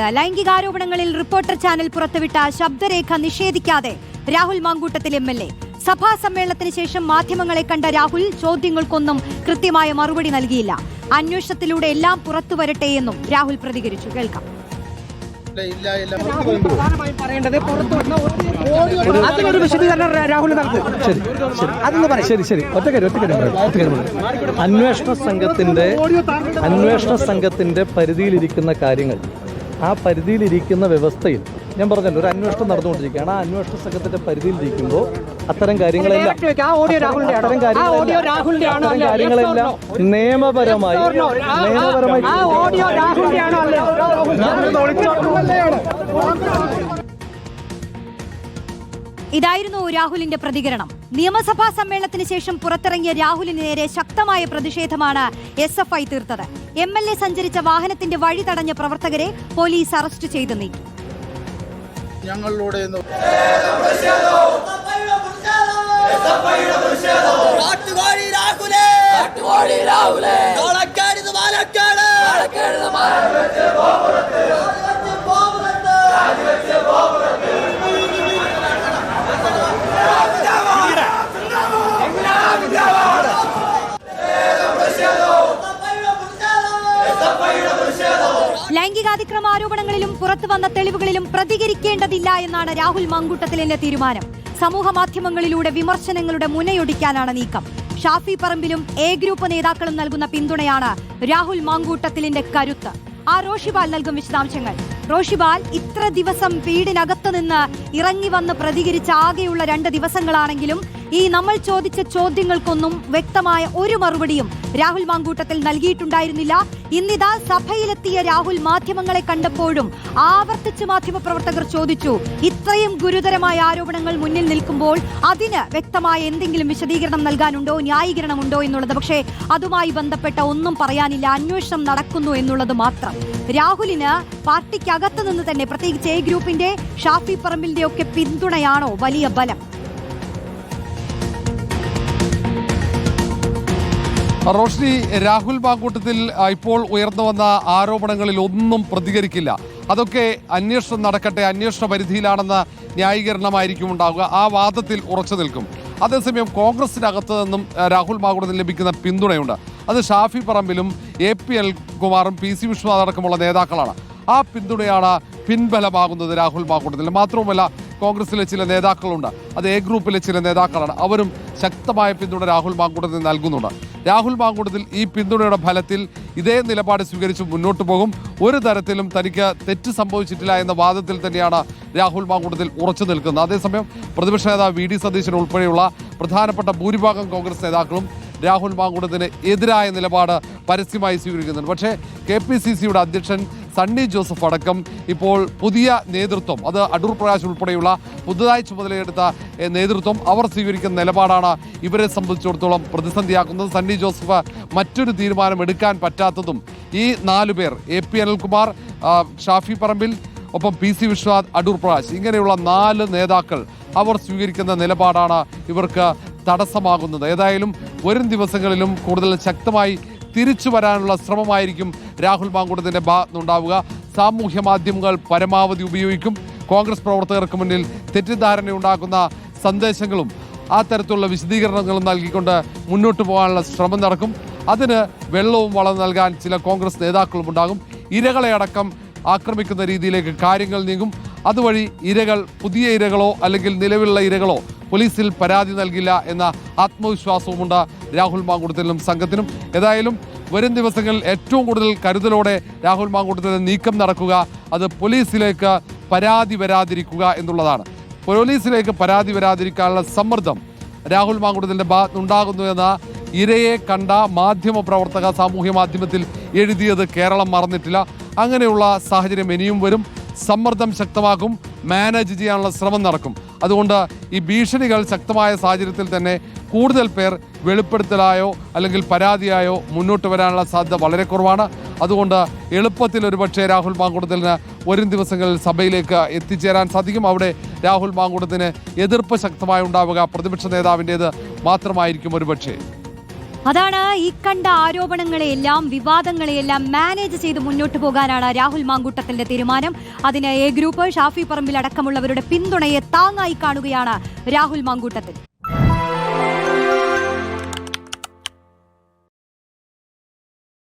ലൈംഗികാരോപണങ്ങളിൽ reporter channel പുറത്തുവിട്ട ശബ്ദരേഖ നിഷേധിക്കാതെ Rahul Mamkootathil M L A. സഭാ സമ്മേളനത്തിന് ശേഷം മാധ്യമങ്ങളെ കണ്ട രാഹുൽ ചോദ്യങ്ങൾക്കൊന്നും കൃത്യമായ മറുപടി നൽകിയില്ല. അന്വേഷണത്തിലൂടെ എല്ലാം പുറത്തു വരട്ടെ എന്നും രാഹുൽ പ്രതികരിച്ചു. കേൾക്കാം. അതിനൊരു വിശദീകരണം രാഹുൽ. അന്വേഷണ സംഘത്തിന്റെ അന്വേഷണ സംഘത്തിന്റെ പരിധിയിലിരിക്കുന്ന കാര്യങ്ങൾ ആ പരിധിയിലിരിക്കുന്ന വ്യവസ്ഥയിൽ ഞാൻ പറഞ്ഞല്ലോ ഒരു അന്വേഷണം നടന്നുകൊണ്ടിരിക്കുകയാണ്. ആ അന്വേഷണ സംഘത്തിന്റെ പരിധിയിലിരിക്കുമ്പോൾ അത്തരം കാര്യങ്ങളെല്ലാം? അത്തരം ആ ഓഡിയോ കാര്യങ്ങളെല്ലാം നിയമപരമായി നിയമപരമായി ഇതായിരുന്നു രാഹുലിന്റെ പ്രതികരണം. നിയമസഭാ സമ്മേളനത്തിന് ശേഷം പുറത്തിറങ്ങിയ രാഹുലിന് നേരെ ശക്തമായ പ്രതിഷേധമാണ് എസ് എഫ് ഐ തീർത്തത്. എം എൽ എ സഞ്ചരിച്ച വാഹനത്തിന്റെ വഴി തടഞ്ഞ പ്രവർത്തകരെ പോലീസ് അറസ്റ്റ് ചെയ്തു നീക്കി. ഞങ്ങളിലൂടെ ഇന്ന് ലൈംഗികാതിക്രമ ആരോപണങ്ങളിലും പുറത്തു വന്ന തെളിവുകളിലും പ്രതികരിക്കേണ്ടതില്ല എന്നാണ് രാഹുൽ മങ്കുട്ടത്തിലിന്റെ തീരുമാനം. സമൂഹ മാധ്യമങ്ങളിലൂടെ വിമർശനങ്ങളുടെ മുനയൊടിക്കാനാണ് നീക്കം. ഷാഫി പറമ്പിലും എ ഗ്രൂപ്പ് നേതാക്കളും നൽകുന്ന പിന്തുണയാണ് രാഹുൽ മാങ്കൂട്ടത്തിലിന്റെ കരുത്ത്. ആ റോഷിബാൽ നൽകും വിശദാംശങ്ങൾ. റോഷിബാൽ ഇത്ര ദിവസം വീടിനകത്ത് നിന്ന് ഇറങ്ങി വന്ന് പ്രതികരിച്ച ആകെയുള്ള രണ്ട് ദിവസങ്ങളാണെങ്കിലും ഈ നമ്മൾ ചോദിച്ച ചോദ്യങ്ങൾക്കൊന്നും വ്യക്തമായ ഒരു മറുപടിയും രാഹുൽ മാങ്കൂട്ടത്തിൽ നൽകിയിട്ടുണ്ടായിരുന്നില്ല. ഇന്നിതാ സഭയിലെത്തിയ രാഹുൽ മാധ്യമങ്ങളെ കണ്ടപ്പോഴും ആവർത്തിച്ച് മാധ്യമപ്രവർത്തകർ ചോദിച്ചു ഇത്രയും ഗുരുതരമായ ആരോപണങ്ങൾ മുന്നിൽ നിൽക്കുമ്പോൾ അതിന് വ്യക്തമായ എന്തെങ്കിലും വിശദീകരണം നൽകാനുണ്ടോ ന്യായീകരണമുണ്ടോ എന്നുള്ളത്? പക്ഷേ അതുമായി ബന്ധപ്പെട്ട ഒന്നും പറയാനില്ല അന്വേഷണം നടക്കുന്നു എന്നുള്ളത് മാത്രം. രാഹുലിന് പാർട്ടിക്കകത്ത് നിന്ന് തന്നെ പ്രത്യേകിച്ച് എ ഗ്രൂപ്പിന്റെ ഷാഫി പറമ്പിന്റെ ഒക്കെ പിന്തുണയാണോ വലിയ ബലം? റോഷ്നി രാഹുൽ മാങ്കൂട്ടത്തിൽ ഇപ്പോൾ ഉയർന്നു വന്ന ആരോപണങ്ങളിൽ ഒന്നും പ്രതികരിക്കില്ല. അതൊക്കെ അന്വേഷണം നടക്കട്ടെ അന്വേഷണ പരിധിയിലാണെന്ന ന്യായീകരണമായിരിക്കും ഉണ്ടാവുക. ആ വാദത്തിൽ ഉറച്ചു നിൽക്കും. അതേസമയം കോൺഗ്രസിനകത്ത് നിന്നും രാഹുൽ മാങ്കൂട്ടത്തിൽ ലഭിക്കുന്ന പിന്തുണയുണ്ട്. അത് ഷാഫി പറമ്പിലും എ പി എൽ കുമാറും പി സി വിശ്വനാഥ് അടക്കമുള്ള നേതാക്കളാണ്. ആ പിന്തുണയാണ് പിൻബലമാകുന്നത് രാഹുൽ മാങ്കൂട്ടത്തിൽ. മാത്രവുമല്ല കോൺഗ്രസിലെ ചില നേതാക്കളുണ്ട്. അത് എ ഗ്രൂപ്പിലെ ചില നേതാക്കളാണ്. അവരും ശക്തമായ പിന്തുണ രാഹുൽ മാങ്കൂട്ടത്തിൽ നൽകുന്നുണ്ട്. രാഹുൽ മാങ്കൂട്ടത്തിൽ ഈ പിന്തുണയുടെ ഫലത്തിൽ ഇതേ നിലപാട് സ്വീകരിച്ച് മുന്നോട്ട് പോകും. ഒരു തരത്തിലും തനിക്ക് തെറ്റ് സംഭവിച്ചിട്ടില്ല എന്ന വാദത്തിൽ തന്നെയാണ് രാഹുൽ മാങ്കൂട്ടത്തിൽ ഉറച്ചു നിൽക്കുന്നത്. അതേസമയം പ്രതിപക്ഷ നേതാവ് വി ഡി സതീശൻ ഉൾപ്പെടെയുള്ള പ്രധാനപ്പെട്ട ഭൂരിഭാഗം കോൺഗ്രസ് നേതാക്കളും രാഹുൽ മാങ്കൂട്ടത്തിന് എതിരായ നിലപാട് പരസ്യമായി സ്വീകരിക്കുന്നുണ്ട്. പക്ഷേ കെ പി സി സിയുടെ അധ്യക്ഷൻ സണ്ണി ജോസഫ് അടക്കം ഇപ്പോൾ പുതിയ നേതൃത്വം അത് അടൂർ പ്രകാശ് ഉൾപ്പെടെയുള്ള പുതുതായി ചുമതലയെടുത്ത നേതൃത്വം അവർ സ്വീകരിക്കുന്ന നിലപാടാണ് ഇവരെ സംബന്ധിച്ചിടത്തോളം പ്രതിസന്ധിയാക്കുന്നത്. സണ്ണി ജോസഫ് മറ്റൊരു തീരുമാനം എടുക്കാൻ പറ്റാത്തതും ഈ നാലു പേർ എ പി അനിൽകുമാർ ഷാഫി പറമ്പിൽ ഒപ്പം പി സി വിശ്വനാഥ് അടൂർ പ്രകാശ് ഇങ്ങനെയുള്ള നാല് നേതാക്കൾ അവർ സ്വീകരിക്കുന്ന നിലപാടാണ് ഇവർക്ക് തടസ്സമാകുന്നത്. ഏതായാലും വരും ദിവസങ്ങളിലും കൂടുതൽ ശക്തമായി തിരിച്ചു വരാനുള്ള ശ്രമമായിരിക്കും രാഹുൽ മാങ്കൂട്ടത്തിന്റെ ഭാഗത്തുനിന്നുണ്ടാവുക. സാമൂഹ്യ മാധ്യമങ്ങൾ പരമാവധി ഉപയോഗിക്കും. കോൺഗ്രസ് പ്രവർത്തകർക്ക് മുന്നിൽ തെറ്റിദ്ധാരണയുണ്ടാക്കുന്ന സന്ദേശങ്ങളും ആ തരത്തിലുള്ള വിശദീകരണങ്ങളും നൽകിക്കൊണ്ട് മുന്നോട്ട് പോകാനുള്ള ശ്രമം നടക്കും. അതിന് വെള്ളവും വളം നൽകാൻ ചില കോൺഗ്രസ് നേതാക്കളും ഉണ്ടാകും. ഇരകളെ അടക്കം ആക്രമിക്കുന്ന രീതിയിലേക്ക് കാര്യങ്ങൾ നീങ്ങും. അതുവഴി ഇരകൾ പുതിയ ഇരകളോ അല്ലെങ്കിൽ നിലവിലുള്ള ഇരകളോ പോലീസിൽ പരാതി നൽകില്ല എന്ന ആത്മവിശ്വാസവുമുണ്ട് രാഹുൽ മാങ്കൂട്ടത്തിലും സംഘത്തിനും. ഏതായാലും വരും ദിവസങ്ങളിൽ ഏറ്റവും കൂടുതൽ കരുതലോടെ രാഹുൽ മാങ്കൂട്ടത്തിന് നീക്കം നടക്കുക അത് പോലീസിലേക്ക് പരാതി വരാതിരിക്കുക എന്നുള്ളതാണ്. പോലീസിലേക്ക് പരാതി വരാതിരിക്കാനുള്ള സമ്മർദ്ദം രാഹുൽ മാങ്കൂട്ടത്തിന്റെ ഭാഗത്തുനിന്നുണ്ടാകുന്നു എന്ന ഇരയെ കണ്ട മാധ്യമ പ്രവർത്തക സാമൂഹ്യ മാധ്യമത്തിൽ എഴുതിയത് കേരളം മറന്നിട്ടില്ല. അങ്ങനെയുള്ള സാഹചര്യം ഇനിയും വരും. സമ്മർദ്ദം ശക്തമാക്കും മാനേജ് ചെയ്യാനുള്ള ശ്രമം നടക്കും. അതുകൊണ്ട് ഈ ഭീഷണികൾ ശക്തമായ സാഹചര്യത്തിൽ തന്നെ കൂടുതൽ പേർ വെളിപ്പെടുത്തലായോ അല്ലെങ്കിൽ പരാതിയായോ മുന്നോട്ട് വരാനുള്ള സാധ്യത വളരെ കുറവാണ്. അതുകൊണ്ട് എളുപ്പത്തിൽ ഒരുപക്ഷെ രാഹുൽ മാങ്കൂട്ടത്തിന് വരും ദിവസങ്ങളിൽ സഭയിലേക്ക് എത്തിച്ചേരാൻ സാധിക്കും. അവിടെ രാഹുൽ മാങ്കൂട്ടത്തിന് എതിർപ്പ് ശക്തമായി ഉണ്ടാവുക പ്രതിപക്ഷ നേതാവിന്റേത് മാത്രമായിരിക്കും ഒരുപക്ഷേ. അതാണ് ഈ കണ്ട ആരോപണങ്ങളെയെല്ലാം വിവാദങ്ങളെയെല്ലാം മാനേജ് ചെയ്ത് മുന്നോട്ട് പോകാനാണ് രാഹുൽ മാങ്കൂട്ടത്തിന്റെ തീരുമാനം. അതിന് എ ഗ്രൂപ്പ് ഷാഫി പറമ്പിൽ അടക്കമുള്ളവരുടെ പിന്തുണയെ താങ്ങായി കാണുകയാണ് രാഹുൽ മാങ്കൂട്ടത്തിൽ.